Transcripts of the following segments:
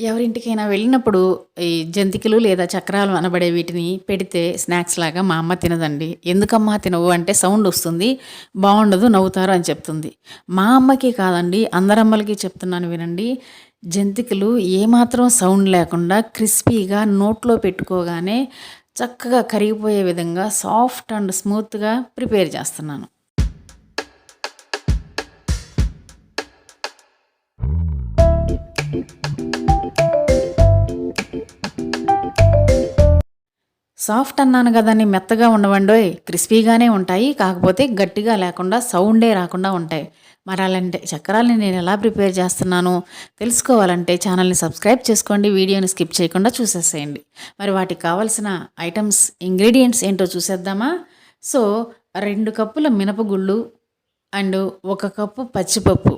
ఎవరింటికైనా వెళ్ళినప్పుడు ఈ జంతికలు లేదా చక్రాలు అనబడే వీటిని పెడితే స్నాక్స్ లాగా మా అమ్మ తినదండి. ఎందుకమ్మా తినవు అంటే సౌండ్ వస్తుంది బాగుండదు నవ్వుతారు అని చెప్తుంది. మా అమ్మకి కాదండి అందరమ్మలకి చెప్తున్నాను వినండి. జంతికలు ఏమాత్రం సౌండ్ లేకుండా క్రిస్పీగా నోట్లో పెట్టుకోగానే చక్కగా కరిగిపోయే విధంగా సాఫ్ట్ అండ్ స్మూత్గా ప్రిపేర్ చేస్తున్నాను. సాఫ్ట్ అన్నాను కదండి మెత్తగా ఉండవండోయ్. క్రిస్పీగానే ఉంటాయి. కాకపోతే గట్టిగా లేకుండా సౌండే రాకుండా ఉంటాయి. మరి అలాంటి చక్రాలని నేను ఎలా ప్రిపేర్ చేస్తున్నాను? తెలుసుకోవాలంటే ఛానల్ని సబ్స్క్రైబ్ చేసుకోండి. వీడియోని స్కిప్ చేయకుండా చూసేసేయండి. మరి వాటికి కావాల్సిన ఐటమ్స్ ఇంగ్రీడియంట్స్ ఏంటో చూసేద్దామా? సో రెండు కప్పుల మినపగుళ్ళు అండ్ ఒక కప్పు పచ్చిపప్పు.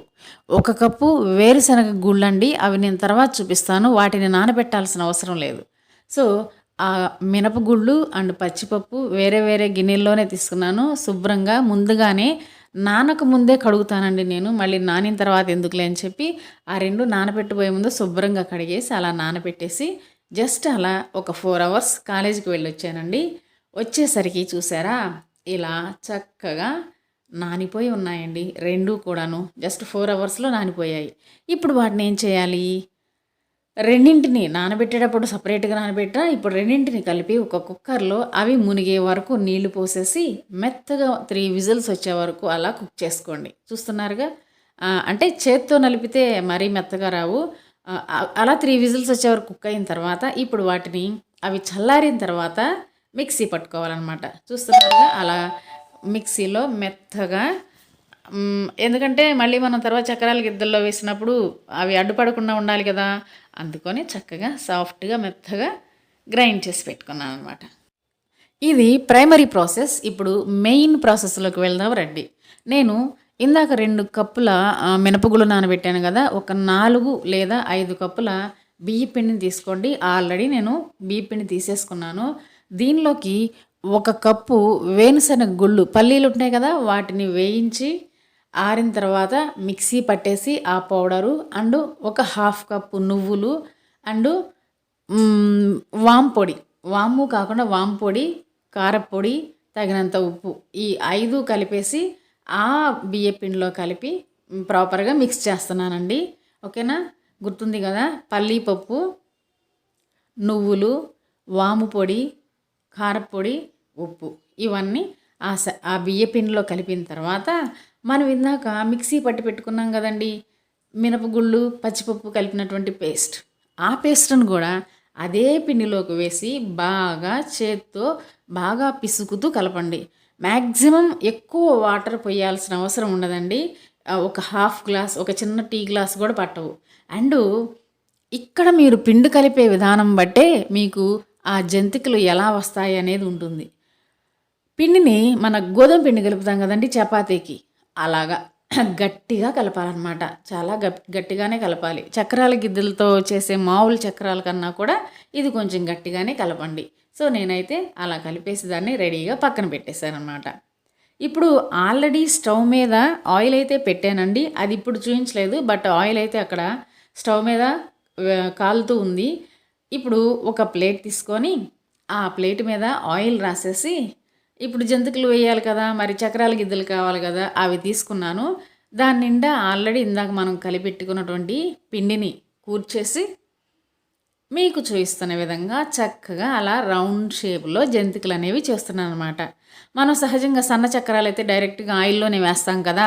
ఒక కప్పు వేరుశనగ గుళ్ళండి. అవి నేను తర్వాత చూపిస్తాను. వాటిని నానబెట్టాల్సిన అవసరం లేదు. సో ఆ మినపగుళ్ళు అండ్ పచ్చిపప్పు వేరే వేరే గిన్నెల్లోనే తీసుకున్నాను. శుభ్రంగా ముందుగానే నానక ముందే కడుగుతానండి నేను. మళ్ళీ నానిన తర్వాత ఎందుకులే అని చెప్పి ఆ రెండు నానబెట్టబోయే ముందు శుభ్రంగా కడిగేసి అలా నానబెట్టేసి జస్ట్ అలా ఒక ఫోర్ అవర్స్ కాలేజీకి వెళ్ళి వచ్చానండి వచ్చేసరికి చూసారా? ఇలా చక్కగా నానిపోయి ఉన్నాయండి. రెండు కూడాను జస్ట్ ఫోర్ అవర్స్లో నానిపోయాయి. ఇప్పుడు వాటిని ఏం చేయాలి? రెండింటిని నానబెట్టేటప్పుడు సపరేట్గా నానబెట్టా ఇప్పుడు రెండింటిని కలిపి ఒక కుక్కర్లో అవి మునిగే వరకు నీళ్ళు పోసేసి మెత్తగా త్రీ విజిల్స్ వచ్చే వరకు అలా కుక్ చేసుకోండి. చూస్తున్నారుగా? అంటే చేత్తో నలిపితే మరీ మెత్తగా రావు. అలా త్రీ విజిల్స్ వచ్చే వరకు కుక్ అయిన తర్వాత ఇప్పుడు వాటిని అవి చల్లారిన తర్వాత మిక్సీ పట్టుకోవాలన్నమాట. చూస్తున్నారుగా? అలా మిక్సీలో మెత్తగా ఎందుకంటే మళ్ళీ మనం తర్వాత చక్రాల గిద్దల్లో వేసినప్పుడు అవి అడ్డుపడకుండా ఉండాలి కదా. అందుకొని చక్కగా సాఫ్ట్గా మెత్తగా గ్రైండ్ చేసి పెట్టుకున్నాను అనమాట ఇది ప్రైమరీ ప్రాసెస్. ఇప్పుడు మెయిన్ ప్రాసెస్లోకి వెళ్దాం రండి. నేను ఇందాక రెండు కప్పుల మినపగుళ్ళు నానబెట్టాను కదా. ఒక నాలుగు లేదా ఐదు కప్పుల బియ్య పిండిని తీసుకోండి. ఆల్రెడీ నేను బియ్య పిండి తీసేసుకున్నాను. దీనిలోకి ఒక కప్పు వేరుశనగ గుళ్ళు పల్లీలు ఉంటాయి కదా వాటిని వేయించి ఆరిన తర్వాత మిక్సీ పట్టేసి ఆ పౌడరు అండ్ ఒక హాఫ్ కప్పు నువ్వులు అండ్ వాంపొడి వామ్ పొడి. వాము కాకుండా వామ్ పొడి కారపొడి తగినంత ఉప్పు ఈ ఐదు కలిపేసి ఆ బియ్య పిండిలో కలిపి ప్రాపర్గా మిక్స్ చేస్తున్నానండి. ఓకేనా? గుర్తుంది కదా? పల్లీ పప్పు నువ్వులు వాము పొడి కారపొడి ఉప్పు. ఇవన్నీ ఆ స ఆ బియ్య పిండిలో కలిపిన తర్వాత మనం ఇందాక మిక్సీ పట్టి పెట్టుకున్నాం కదండి. మినపగుళ్ళు పచ్చిపప్పు కలిపినటువంటి పేస్ట్. ఆ పేస్ట్ను కూడా అదే పిండిలోకి వేసి బాగా చేత్తో బాగా పిసుకుతూ కలపండి. మ్యాక్సిమం ఎక్కువ వాటర్ పోయాల్సిన అవసరం ఉండదండి. ఒక హాఫ్ గ్లాస్ ఒక చిన్న టీ గ్లాస్ కూడా పట్టవు. అండ్ ఇక్కడ మీరు పిండి కలిపే విధానం బట్టే మీకు ఆ జంతికలు ఎలా వస్తాయి అనేది ఉంటుంది. పిండిని మన గోధుమ పిండి కలుపుతాం కదండి చపాతీకి. అలాగా గట్టిగా కలపాలన్నమాట. చాలా గట్టిగానే కలపాలి. చక్రాల గిద్దెలతో చేసే మామూలు చక్రాల కన్నా కూడా ఇది కొంచెం గట్టిగానే కలపండి. సో నేనైతే అలా కలిపేసి దాన్ని రెడీగా పక్కన పెట్టేశానమాట అనమాట ఇప్పుడు ఆల్రెడీ స్టవ్ మీద ఆయిల్ అయితే పెట్టానండి. అది ఇప్పుడు చూపించలేదు బట్ ఆయిల్ అయితే అక్కడ స్టవ్ మీద కాలుతూ ఉంది. ఇప్పుడు ఒక ప్లేట్ తీసుకొని ఆ ప్లేట్ మీద ఆయిల్ రాసేసి ఇప్పుడు జంతికలు వేయాలి కదా మరి చక్రాల గిద్దలు కావాలి కదా అవి తీసుకున్నాను. దాని నిండా ఆల్రెడీ ఇందాక మనం కలిపెట్టుకున్నటువంటి పిండిని కూర్చేసి మీకు చూపిస్తున్న విధంగా చక్కగా అలా రౌండ్ షేప్లో జంతికలు అనేవి చేస్తున్నాను అనమాట మనం సహజంగా సన్న చక్రాలు అయితే డైరెక్ట్గా ఆయిల్లోనే వేస్తాం కదా.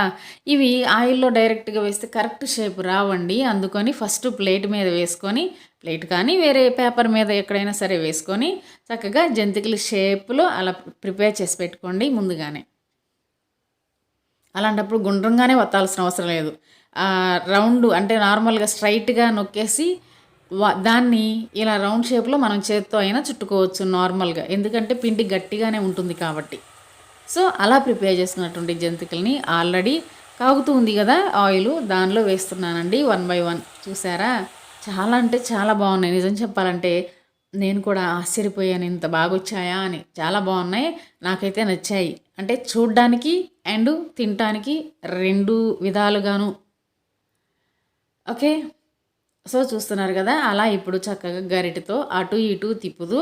ఇవి ఆయిల్లో డైరెక్ట్గా వేస్తే కరెక్ట్ షేప్ రావండి. అందుకొని ఫస్ట్ ప్లేట్ మీద వేసుకొని ప్లేట్ కానీ వేరే పేపర్ మీద ఎక్కడైనా సరే వేసుకొని చక్కగా జంతికల షేప్లో అలా ప్రిపేర్ చేసి పెట్టుకోండి ముందుగానే. అలాంటప్పుడు గుండ్రంగానే వత్తాల్సిన అవసరం లేదు. రౌండ్ అంటే నార్మల్గా స్ట్రైట్గా నొక్కేసి దాన్ని ఇలా రౌండ్ షేప్లో మనం చేత్తో అయినా చుట్టుకోవచ్చు నార్మల్గా. ఎందుకంటే పిండి గట్టిగానే ఉంటుంది కాబట్టి. సో అలా ప్రిపేర్ చేసుకున్నటువంటి జంతికల్ని ఆల్రెడీ కాగుతూ ఉంది కదా ఆయిల్. దానిలో వేస్తున్నానండి వన్ బై వన్. చూసారా? చాలా అంటే చాలా బాగున్నాయి. నిజం చెప్పాలంటే నేను కూడా ఆశ్చర్యపోయాను. ఇంత బాగా వచ్చాయా అని. చాలా బాగున్నాయి. నాకైతే నచ్చాయి. అంటే చూడ్డానికి అండ్ తినటానికి రెండు విధాలుగాను. ఓకే? సో చూస్తున్నారు కదా అలా ఇప్పుడు చక్కగా గరిటెతో అటు ఇటు తిప్పుతూ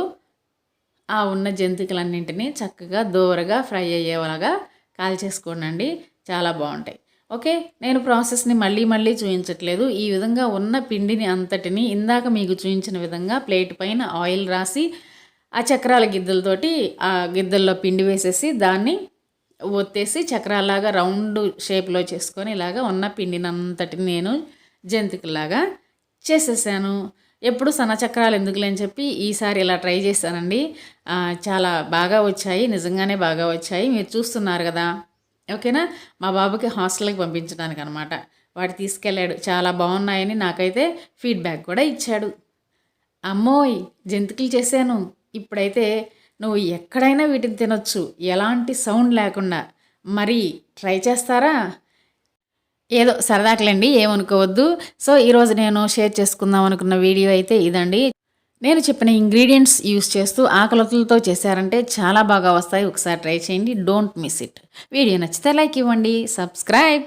ఆ ఉన్న జంతికలన్నింటినీ చక్కగా దోరగా ఫ్రై అయ్యేలాగా కాల్చేసుకోనండి చాలా బాగుంటాయి. ఓకే నేను ప్రాసెస్ని మళ్ళీ మళ్ళీ చూపించట్లేదు ఈ విధంగా ఉన్న పిండిని అంతటిని ఇందాక మీకు చూపించిన విధంగా ప్లేట్ పైన ఆయిల్ రాసి ఆ చక్రాల గిద్దలతోటి ఆ గిద్దల్లో పిండి వేసేసి దాన్ని ఒత్తేసి చక్రాలాగా రౌండ్ షేప్లో చేసుకొని ఇలాగా ఉన్న పిండిని అంతటిని నేను జంతికలాగా చేసేసాను. ఎప్పుడు సన్న చక్రాలు ఎందుకులే అని చెప్పి ఈసారి ఇలా ట్రై చేశానండి. చాలా బాగా వచ్చాయి. నిజంగానే బాగా వచ్చాయి. మీరు చూస్తున్నారు కదా. ఓకేనా? మా బాబుకి హాస్టల్కి పంపించడానికి అనమాట వాడు తీసుకెళ్ళాడు. చాలా బాగున్నాయని నాకైతే ఫీడ్బ్యాక్ కూడా ఇచ్చాడు. అమ్మోయ్! జంతికలు చేశాను. ఇప్పుడైతే నువ్వు ఎక్కడైనా వీటిని తినొచ్చు. ఎలాంటి సౌండ్ లేకుండా. మరి ట్రై చేస్తారా? ఏదో సరదాకులండి ఏమనుకోవద్దు. సో ఈరోజు నేను షేర్ చేసుకుందాం అనుకున్న వీడియో అయితే ఇదండి. నేను చెప్పిన ఇంగ్రీడియంట్స్ యూస్ చేస్తూ ఆకలతులతో చేశారంటే చాలా బాగా వస్తాయి. ఒకసారి ట్రై చేయండి. Don't miss it. వీడియో నచ్చితే లైక్ ఇవ్వండి. సబ్స్క్రైబ్.